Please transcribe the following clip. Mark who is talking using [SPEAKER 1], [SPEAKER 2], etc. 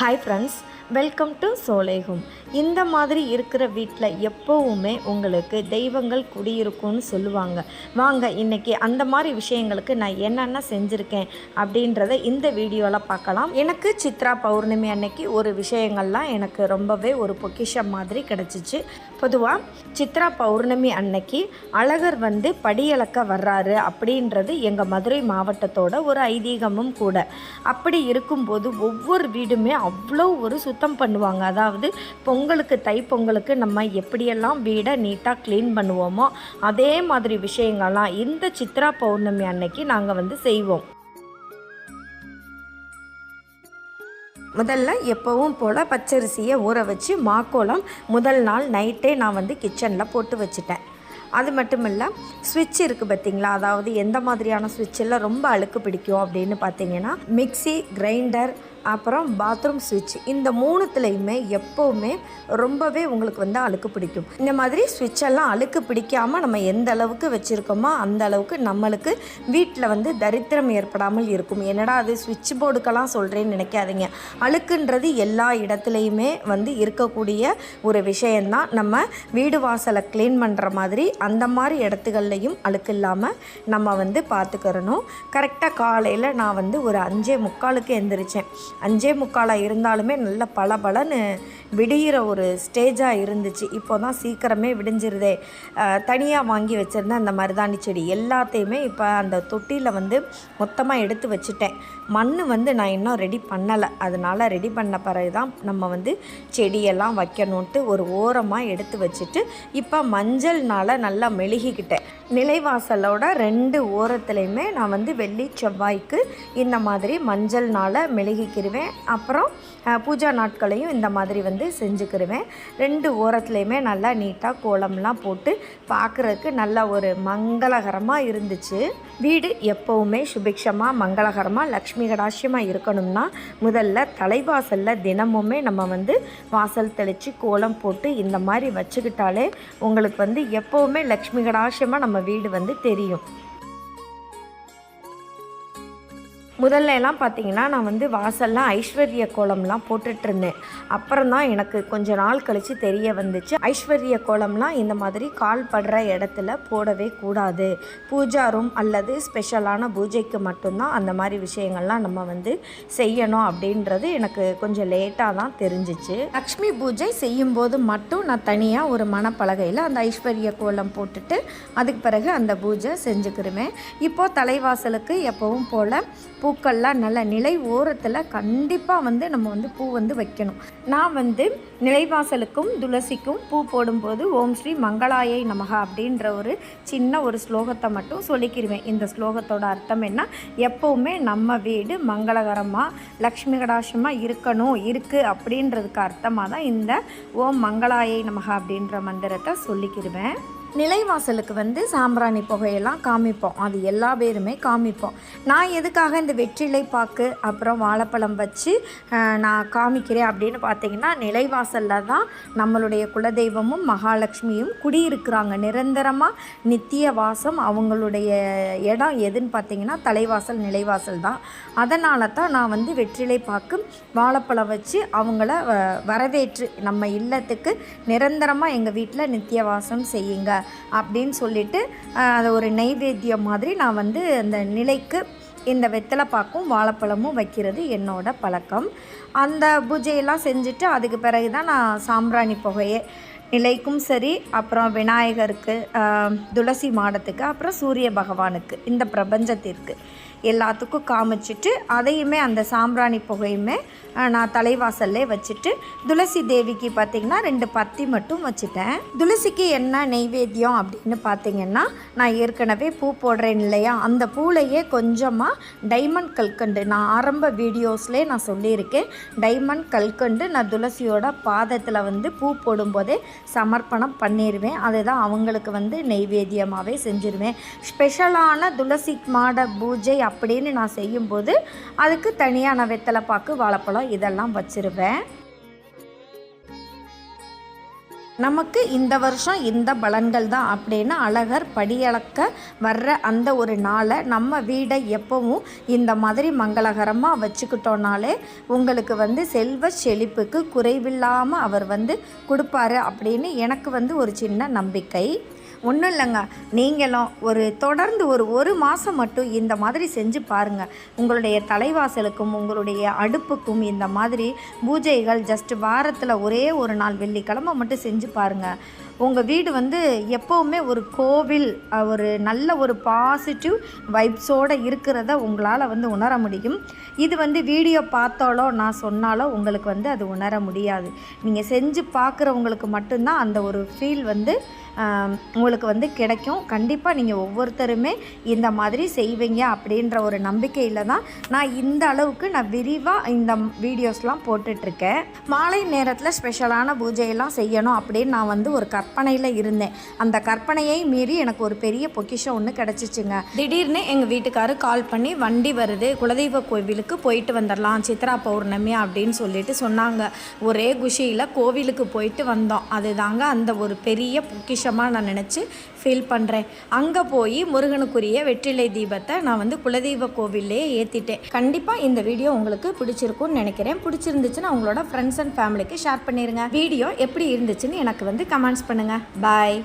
[SPEAKER 1] Hi friends welcome to சோலேகும் இந்த மாதிரி இருக்கிற வீட்டில் எப்போவுமே உங்களுக்கு தெய்வங்கள் குடியிருக்கும்னு சொல்லுவாங்க. வாங்க இன்னைக்கு அந்த மாதிரி விஷயங்களுக்கு நான் என்னென்ன செஞ்சுருக்கேன் அப்படின்றத இந்த வீடியோவில் பார்க்கலாம். எனக்கு சித்ரா பௌர்ணமி அன்னைக்கு ஒரு விஷயங்கள்லாம் எனக்கு ரொம்பவே ஒரு பொக்கிஷம் மாதிரி கிடச்சிச்சு. பொதுவாக சித்ரா பௌர்ணமி அன்னைக்கு அழகர் வந்து படியளக்க வர்றாரு அப்படின்றது எங்கள் மதுரை மாவட்டத்தோட ஒரு ஐதீகமும் கூட. அப்படி இருக்கும்போது ஒவ்வொரு வீடுமே அவ்வளோ ஒரு சுத்தம் பண்ணுவாங்க. அதாவது பொங்கலுக்கு தை பொங்கலுக்கு நம்ம எப்படியெல்லாம் வீடை நீட்டாக க்ளீன் பண்ணுவோமோ அதே மாதிரி விஷயங்கள்லாம் இந்த சித்ரா பௌர்ணமி அன்னைக்கு நாங்கள் வந்து செய்வோம். முதல்ல எப்போவும் போல் பச்சரிசியை ஊற வச்சு மாக்கோளம் முதல் நாள் நைட்டே நான் வந்து கிச்சனில் போட்டு வச்சுட்டேன். அது மட்டும் இல்லை சுவிட்ச் இருக்குது பார்த்தீங்களா அதாவது எந்த மாதிரியான சுவிட்சில் ரொம்ப அழுக்கு பிடிக்கும் அப்படின்னு பார்த்தீங்கன்னா மிக்ஸி கிரைண்டர் அப்புறம் பாத்ரூம் சுவிட்ச் இந்த மூணுத்துலேயுமே எப்போவுமே ரொம்பவே உங்களுக்கு வந்து அழுக்கு பிடிக்கும். இந்த மாதிரி சுவிட்செல்லாம் அழுக்கு பிடிக்காமல் நம்ம எந்த அளவுக்கு வச்சுருக்கோமோ அந்த அளவுக்கு நம்மளுக்கு வீட்டில் வந்து தரித்திரம் ஏற்படாமல் இருக்கும். என்னடா அது சுவிட்ச் போர்டுக்கெல்லாம் சொல்கிறேன்னு நினைக்காதீங்க. அழுக்குன்றது எல்லா இடத்துலையுமே வந்து இருக்கக்கூடிய ஒரு விஷயந்தான் நம்ம வீடு வாசலை க்ளீன் பண்ணுற மாதிரி அந்த மாதிரி இடத்துகள்லையும் அழுக்கு இல்லாமல் நம்ம வந்து பார்த்துக்கிறணும் கரெக்டாக காலையில் நான் வந்து ஒரு அஞ்சே முக்காலுக்கு எந்திரிச்சேன். அஞ்சே முக்காலாக இருந்தாலுமே நல்ல பளபளன்னு விடிகிற ஒரு ஸ்டேஜாக இருந்துச்சு. இப்போ தான் சீக்கிரமே விடிஞ்சிருதே. தனியாக வாங்கி வச்சுருந்த அந்த மருதாணி செடி எல்லாத்தையுமே இப்போ அந்த தொட்டியில் வந்து மொத்தமாக எடுத்து வச்சுட்டேன். மண் வந்து நான் இன்னும் ரெடி பண்ணலை. அதனால் ரெடி பண்ண பிறகு தான் நம்ம வந்து செடியெல்லாம் வைக்கணுன்ட்டு ஒரு ஓரமாக எடுத்து வச்சுட்டு இப்போ மஞ்சள்னால் நல்லா மெழுகிக்கிட்டேன். நிலைவாசலோட ரெண்டு ஓரத்துலையுமே நான் வந்து வெள்ளி செவ்வாய்க்கு இந்த மாதிரி மஞ்சள்னால் மெழுகிக்கிடுவேன் அப்புறம் பூஜா நாட்களையும் இந்த மாதிரி வந்து செஞ்சுக்கிருவேன். ரெண்டு ஓரத்துலையுமே நல்லா நீட்டாக கோலம்லாம் போட்டு பார்க்குறதுக்கு நல்லா ஒரு மங்களகரமாக இருந்துச்சு. வீடு எப்போவுமே சுபிக்ஷமாக மங்களகரமாக லக்ஷ்மி கடாட்சியமாக இருக்கணும்னா முதல்ல தலைவாசலில் தினமுமே நம்ம வந்து வாசல் தெளித்து கோலம் போட்டு இந்த மாதிரி வச்சுக்கிட்டாலே உங்களுக்கு வந்து எப்போவுமே லக்ஷ்மி கடாட்சியமாக நம்ம வீடு வந்து தெரியும். முதல்ல எல்லாம் பார்த்தீங்கன்னா நான் வந்து வாசல்லாம் ஐஸ்வர்ய கோலம்லாம் போட்டுட்ருந்தேன். அப்புறம் தான் எனக்கு கொஞ்ச நாள் கழித்து தெரிய வந்துச்சு. ஐஸ்வர்ய கோலம்லாம் இந்த மாதிரி கால் படுற இடத்துல போடவே கூடாது. பூஜா ரூம் அல்லது ஸ்பெஷலான பூஜைக்கு மட்டும்தான் அந்த மாதிரி விஷயங்கள்லாம் நம்ம வந்து செய்யணும் அப்படின்றது எனக்கு கொஞ்சம் லேட்டாக தான் தெரிஞ்சிச்சு. லக்ஷ்மி பூஜை செய்யும்போது மட்டும் நான் தனியாக ஒரு மணப்பலகையில் அந்த ஐஸ்வர்ய கோலம் போட்டுட்டு அதுக்கு பிறகு அந்த பூஜை செஞ்சுக்கிருவேன். இப்போது தலைவாசலுக்கு எப்போவும் போல் பூ பூக்கள்லாம் நல்ல நிலை ஓரத்தில் கண்டிப்பாக வந்து நம்ம வந்து பூ வந்து வைக்கணும். நான் வந்து நிலைவாசலுக்கும் துளசிக்கும் பூ போடும்போது ஓம் ஸ்ரீ மங்களாயை நமகா அப்படின்ற ஒரு சின்ன ஒரு ஸ்லோகத்தை மட்டும் சொல்லிக்கிருவேன். இந்த ஸ்லோகத்தோட அர்த்தம் என்ன? எப்போவுமே நம்ம வீடு மங்களகரமாக லக்ஷ்மி கடாசமாக இருக்கணும் இருக்குது அப்படின்றதுக்கு அர்த்தமாக தான் இந்த ஓம் மங்களாயை நமகா அப்படின்ற மந்திரத்தை சொல்லிக்கிருவேன். நிலைவாசலுக்கு வந்து சாம்பிராணி புகையெல்லாம் காமிப்போம். அது எல்லா பேருமே காமிப்போம். நான் எதுக்காக இந்த வெற்றிலை பாக்கு அப்புறம் வாழைப்பழம் வச்சு நான் காமிக்கிறேன் அப்படின்னு பார்த்தீங்கன்னா நிலைவாசலில் தான் நம்மளுடைய குலதெய்வமும் மகாலட்சுமியும் குடியிருக்கிறாங்க. நிரந்தரமாக நித்திய வாசம் அவங்களுடைய இடம் எதுன்னு பார்த்தீங்கன்னா தலைவாசல் நிலைவாசல் தான். அதனால தான் நான் வந்து வெற்றிலை பாக்கு வாழைப்பழம் வச்சு அவங்கள வ- வரவேற்று நம்ம இல்லத்துக்கு நிரந்தரமாக எங்கள் வீட்டில் நித்திய வாசம் செய்யுங்க. அப்படின்னு சொல்லிட்டு அஹ், அதை ஒரு நைவேத்தியம் மாதிரி நான் வந்து அந்த நிலைக்கு இந்த வெத்தலை பாக்கும் வாழைப்பழமும் வைக்கிறது என்னோட பழக்கம். அந்த பூஜையெல்லாம் செஞ்சுட்டு அதுக்கு பிறகு தான் நான் சாம்பிராணி புகையே நிலைக்கும் சரி அப்புறம் விநாயகருக்கு துளசி மாடத்துக்கு அப்புறம் சூரிய பகவானுக்கு இந்த பிரபஞ்சத்திற்கு எல்லாத்துக்கும் காமிச்சிட்டு அதையுமே அந்த சாம்பிராணி புகையுமே நான் தலைவாசல்லே வச்சுட்டு துளசி தேவிக்கு பார்த்திங்கன்னா ரெண்டு பத்தி மட்டும் வச்சுட்டேன். துளசிக்கு என்ன நெய்வேத்தியம் அப்படின்னு பார்த்தீங்கன்னா நான் ஏற்கனவே பூ போடுறேன் இல்லையா? அந்த பூலையே கொஞ்சமாக டைமண்ட் கல்கண்டு நான் ஆரம்ப வீடியோஸ்லேயே நான் சொல்லியிருக்கேன். டைமண்ட் கல்கண்டு நான் துளசியோட பாதத்தில் வந்து பூ போடும்போதே சமர்ப்பணம் பண்ணிடுவேன் அதுதான் அவங்களுக்கு வந்து நெய்வேத்தியமாகவே செஞ்சுருவேன். ஸ்பெஷலான துளசி மாட பூஜை அப்படின்னு நான் செய்யும்போது அதுக்கு தனியான வெத்தலை பாக்கு வாழைப்பழம் இதெல்லாம் வச்சுருவேன். நமக்கு இந்த வருஷம் இந்த பலன்கள் தான் அப்படின்னு அழகர் படியளக்க வர்ற அந்த ஒரு நாளை நம்ம வீடை எப்பவும் இந்த மாதிரி மங்களகரமாக வச்சுக்கிட்டோனாலே உங்களுக்கு வந்து செல்வ செழிப்புக்கு குறைவில்லாமல் அவர் வந்து கொடுப்பாரு அப்படின்னு எனக்கு வந்து ஒரு சின்ன நம்பிக்கை. ஒன்றும் இல்லைங்க. நீங்களும் ஒரு தொடர்ந்து ஒரு ஒரு மாதம் மட்டும் இந்த மாதிரி செஞ்சு பாருங்கள் உங்களுடைய தலைவாசலுக்கும் உங்களுடைய அடுப்புக்கும் இந்த மாதிரி பூஜைகள் ஜஸ்ட் வாரத்தில் ஒரே ஒரு நாள் வெள்ளிக்கிழமை மட்டும் செஞ்சு பாருங்கள் உங்கள் வீடு வந்து எப்போவுமே ஒரு கோவில் ஒரு நல்ல ஒரு பாசிட்டிவ் வைப்ஸோடு இருக்கிறத உங்களால் வந்து உணர முடியும். இது வந்து வீடியோ பார்த்தாலோ நான் சொன்னாலோ உங்களுக்கு வந்து அது உணர முடியாது. நீங்கள் செஞ்சு பார்க்குறவங்களுக்கு மட்டும்தான் அந்த ஒரு ஃபீல் வந்து உங்களுக்கு வந்து கிடைக்கும். கண்டிப்பாக நீங்கள் ஒவ்வொருத்தருமே இந்த மாதிரி செய்வீங்க அப்படின்ற ஒரு நம்பிக்கையில் தான் நான் இந்த அளவுக்கு நான் விரிவாக இந்த வீடியோஸ்லாம் போட்டுட்ருக்கேன். மாலை நேரத்தில் ஸ்பெஷலான பூஜையெல்லாம் செய்யணும் அப்படின்னு நான் வந்து ஒரு கற்பனையில் இருந்தேன். அந்த கற்பனையை மீறி எனக்கு ஒரு பெரிய பொக்கிஷம் ஒன்று கிடச்சிச்சுங்க. திடீர்னு எங்கள் வீட்டுக்காரர் கால் பண்ணி வண்டி வருது குலதெய்வ கோவிலுக்கு போயிட்டு வந்துடலாம் சித்ரா பௌர்ணமி அப்படின்னு சொல்லிட்டு சொன்னாங்க. ஒரே குஷியில் கோவிலுக்கு போயிட்டு வந்தோம். அதுதாங்க அந்த ஒரு பெரிய பொக்கிஷமாக நான் நினச்சி ஃபீல் பண்ணுறேன் அங்கே போய் முருகனுக்குரிய வெற்றிலை தீபத்தை நான் வந்து குலதெய்வ கோவிலே ஏற்றிட்டேன் கண்டிப்பாக இந்த வீடியோ உங்களுக்கு பிடிச்சிருக்கும்னு நினைக்கிறேன். பிடிச்சிருந்துச்சுன்னா உங்களோட ஃப்ரெண்ட்ஸ் அண்ட் ஃபேமிலிக்கு ஷேர் பண்ணிடுங்க வீடியோ எப்படி இருந்துச்சுன்னு எனக்கு வந்து கமெண்ட்ஸ் பண்ணுங்கள் பாய்